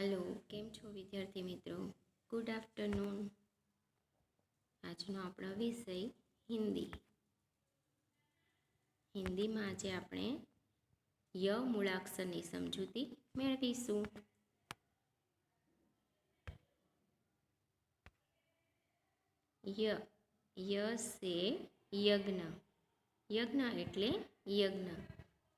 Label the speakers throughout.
Speaker 1: Hello, કેમ છો વિદ્યાર્થી મિત્રો? ગુડ આફ્ટરનૂન આજનો આપણો વિષય હિન્દી. હિન્દીમાં આજે આપણે ય મૂળાક્ષરની સમજૂતી મેળવીશું. ય ય સે યજ્ઞ. યજ્ઞ એટલે યજ્ઞ.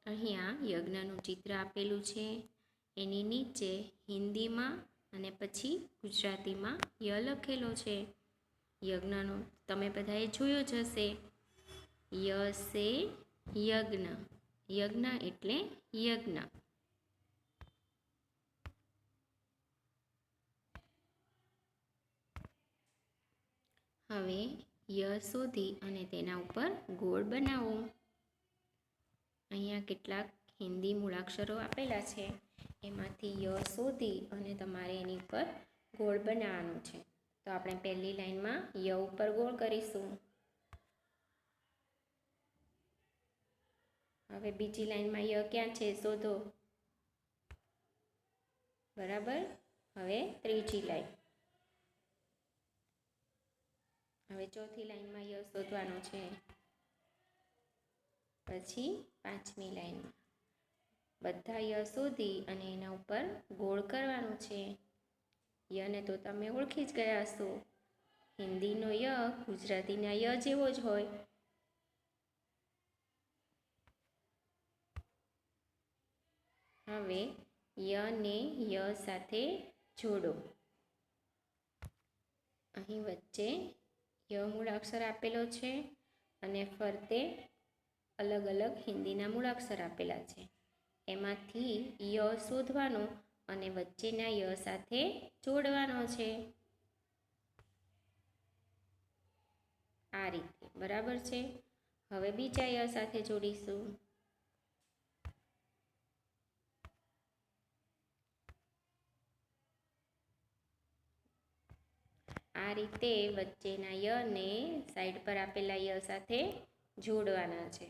Speaker 1: અહીંયા યજ્ઞનું ચિત્ર આપેલું છે. એની નીચે હિન્દીમાં અને પછી ગુજરાતીમાં ય લખેલો છે. યજ્ઞનો તમે બધાએ જોયો જ હશે. ય સે યજ્ઞ. યજ્ઞ એટલે યજ્ઞ. હવે ય શોધી અને તેના ઉપર ગોળ બનાવો. અહીંયા કેટલાક હિન્દી મૂળાક્ષરો આપેલા છે. એમાંથી ય શોધી અને તમારે એની ઉપર ગોળ બનાવવાનું છે. તો આપણે પહેલી લાઈનમાં ય ઉપર ગોળ કરીશું. હવે બીજી લાઈનમાં ય ક્યાં છે શોધો. બરાબર? હવે ત્રીજી લાઈન. હવે ચોથી લાઈનમાં ય શોધવાનો છે. પછી પાંચમી લાઈનમાં. બધા ય શોધી અને એના ઉપર ગોળ કરવાનું છે. યને તો તમે ઓળખી જ ગયા હશો. હિન્દીનો ય, ગુજરાતીના ય જેવો જ હોય. હવે યને ય સાથે જોડો. અહીં વચ્ચે ય મૂળાક્ષર આપેલો છે અને ફરતે અલગ અલગ હિન્દીના મૂળાક્ષર આપેલા છે. એમાંથી ય શોધવાનો અને વચ્ચેના ય સાથે જોડવાનો છે. આ રીતે. બરાબર છે? હવે બીજા ય સાથે જોડીશું. આ રીતે વચ્ચેના ય ને સાઈડ પર આપેલા ય સાથે જોડવાના છે.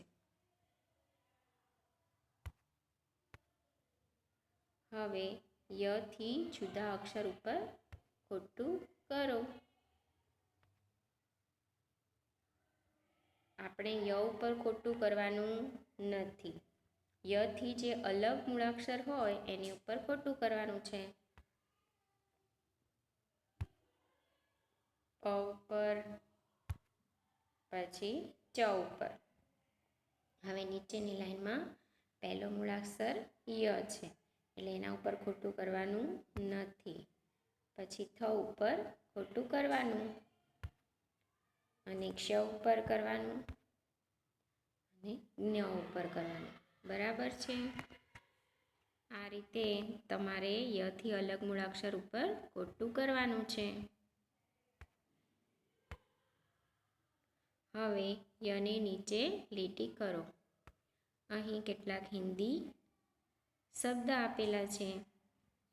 Speaker 1: હવે યથી જુદા અક્ષર ઉપર ખોટું કરો. આપણે ય ઉપર ખોટું કરવાનું નથી. યથી જે અલગ મૂળાક્ષર હોય એની ઉપર ખોટું કરવાનું છે. પ ઉપર, પછી ચ ઉપર. હવે નીચેની લાઈનમાં પહેલો મૂળાક્ષર ય છે. એટલે એના ઉપર ખોટું કરવાનું નથી. પછી થ ઉપર ખોટું કરવાનું. અને ક્ષ ઉપર કરવાનું. અને જ્ઞ ઉપર કરવાનું. બરાબર છે? આ રીતે તમારે યથી અલગ મૂળાક્ષર ઉપર ખોટું કરવાનું છે. હવે યને નીચે લીટી કરો. અહીં કેટલાક હિન્દી શબ્દ આપેલા છે.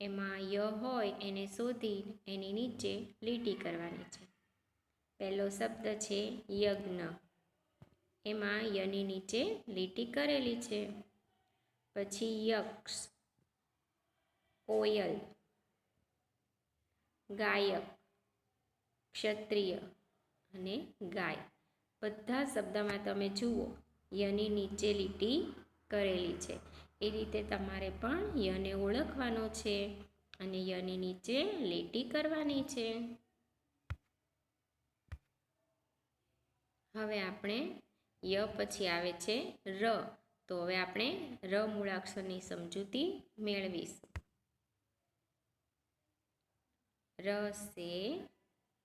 Speaker 1: એમાં ય હોય એને શોધી એની નીચે લીટી કરવાની છે. પહેલો શબ્દ છે યજ્ઞ. એમાં યની નીચે લીટી કરેલી છે. પછી યક્ષ. કોયલ. ગાયક. ક્ષત્રિય. અને ગાય. બધા શબ્દમાં તમે જુઓ, યની નીચે લીટી કરેલી છે. એ રીતે તમારે પણ યને ઓળખવાનો છે અને યની નીચે લીટી કરવાની છે. હવે આપણે ય પછી આવે છે ર. તો હવે આપણે ર મૂળાક્ષરની સમજૂતી મેળવીશું. ર સે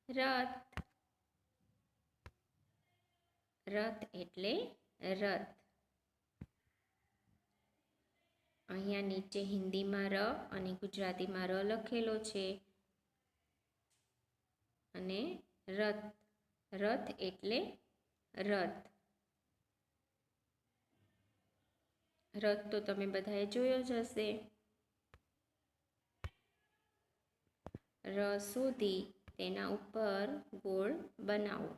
Speaker 1: રથ રથ એટલે રથ અહીંયા નીચે હિન્દીમાં ર અને ગુજરાતીમાં ર લખેલો છે. અને રથ રથ એટલે રથ. રથ તો તમે બધાએ જોયો જ હશે. ર શોધી તેના ઉપર ગોળ બનાવો.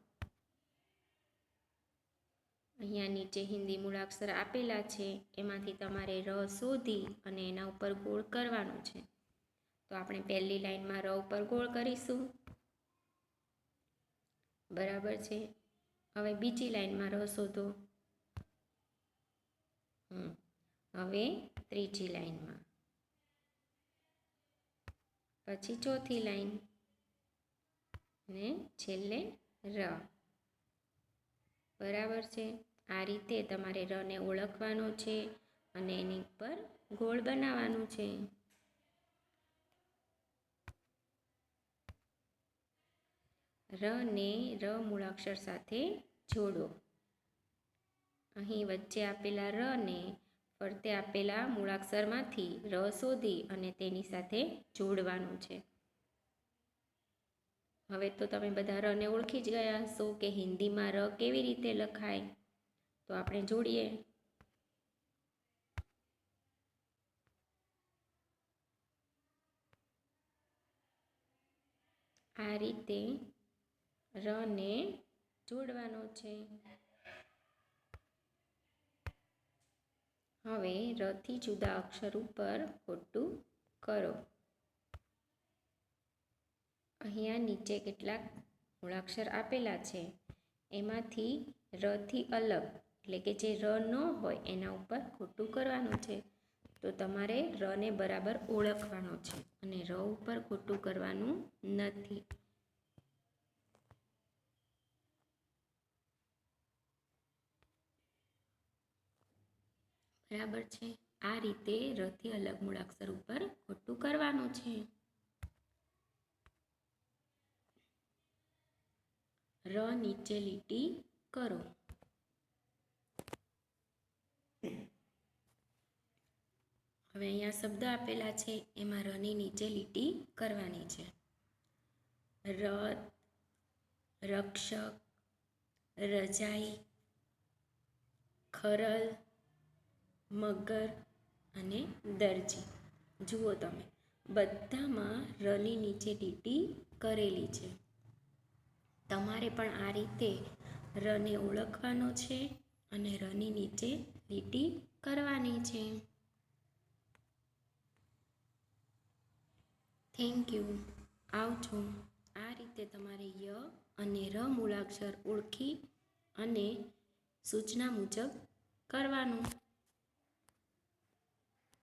Speaker 1: અહીંયા નીચે હિન્દી મૂળાક્ષર આપેલા છે, એમાંથી તમારે ર શોધી અને એના ઉપર ગોળ કરવાનો છે. તો આપણે પહેલી લાઈનમાં ર ઉપર ગોળ કરીશું. બરાબર છે? હવે બીજી લાઈનમાં ર શોધો. હવે ત્રીજી લાઈનમાં પછી ચોથી લાઈન ને છેલ્લે ર. બરાબર છે? આ રીતે તમારે રને ઓળખવાનો છે અને એની ઉપર ગોળ બનાવવાનું છે. રને ર મૂળાક્ષર સાથે જોડો. અહીં વચ્ચે આપેલા રને ફરતે આપેલા મૂળાક્ષરમાંથી ર શોધી અને તેની સાથે જોડવાનું છે. હવે તો તમે બધા રને ઓળખી જ ગયા હશો કે હિન્દીમાં ર કેવી રીતે લખાય. તો આપણે જોડીએ. આ રીતે રને જોડવાનો છે. હવે રથી જુદા અક્ષર ઉપર ખોટું કરો. અહીંયા નીચે કેટલાક મૂળાક્ષર આપેલા છે. એમાંથી રથી અલગ, એટલે કે જે ર ન હોય એના ઉપર ખોટું કરવાનું છે. તો તમારે રને બરાબર ઓળખવાનો છે અને ર ઉપર ખોટું કરવાનું નથી. બરાબર છે? આ રીતે રથી અલગ મૂળાક્ષર ઉપર ખોટું કરવાનું છે. ર નીચે લીટી કરો. હવે અહીંયા શબ્દ આપેલા છે, એમાં રની નીચે લીટી કરવાની છે. રથ રક્ષક, રજાઈ, ખરલ, મગર અને દરજી. જુઓ તમે, બધામાં રની નીચે લીટી કરેલી છે. તમારે પણ આ રીતે રને ઓળખવાનો છે અને રની નીચે લીટી કરવાની છે. થેન્ક યુ આવજો. આ રીતે તમારે ય અને ર મૂળાક્ષર ઓળખી અને સૂચના મુજબ કરવાનું.